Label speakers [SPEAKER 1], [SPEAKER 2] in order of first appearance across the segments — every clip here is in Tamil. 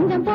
[SPEAKER 1] கொஞ்சம் போ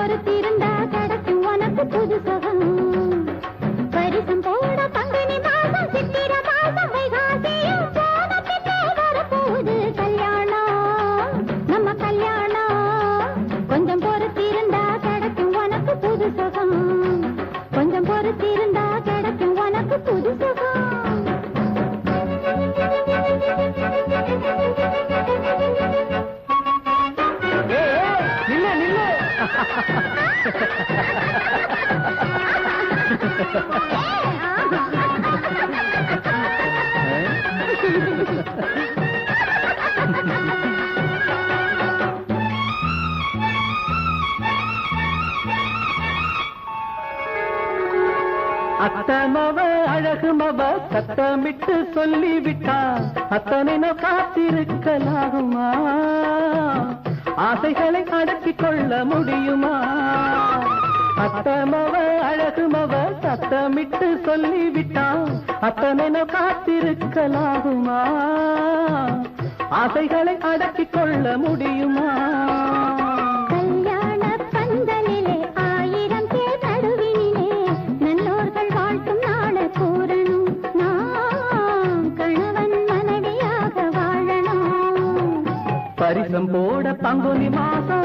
[SPEAKER 1] அத்தமவ அழகுமவ சத்தமிட்டு சொல்லிவிட்டான். அத்தனை நோ காத்திருக்கலாகுமா? ஆசைகளை அடக்கிக் கொள்ள முடியுமா? அத்தமவ அழகுமவ சத்தமிட்டு சொல்லிவிட்டான். அத்தனை நோ காத்திருக்கலாகுமா? ஆசைகளை அடக்கிக் கொள்ள முடியுமா? பரிசம் போட பங்குனி மாசம்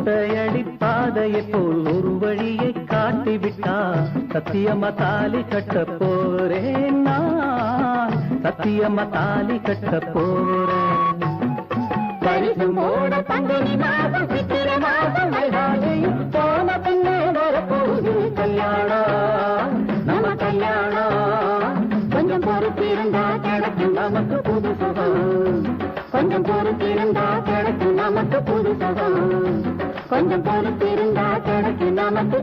[SPEAKER 1] ஒத்தையடி பாதையை போல் ஒரு வழியை காட்டிவிட்டா. சத்தியமா தாலி கட்ட போறேன் நான். சத்தியமா தாலி கட்ட போறேன். பரிசும் போட பங்குனி மாதம் சித்திரை மாதம் வைகாசியில் போன பின்னே வரப்போகுது கல்யாணம் நம்ம கல்யாணம்
[SPEAKER 2] கொஞ்சம் பொறுத்திருந்தா
[SPEAKER 1] கிடைக்கும் நமக்கு புது சுகம்.
[SPEAKER 2] கொஞ்சம் பொறுத்திருந்தா கிடைக்கும் நமக்கு புது சுகம். கொஞ்சம் பொறுத்திருந்தா கிடைக்கும் நமக்கு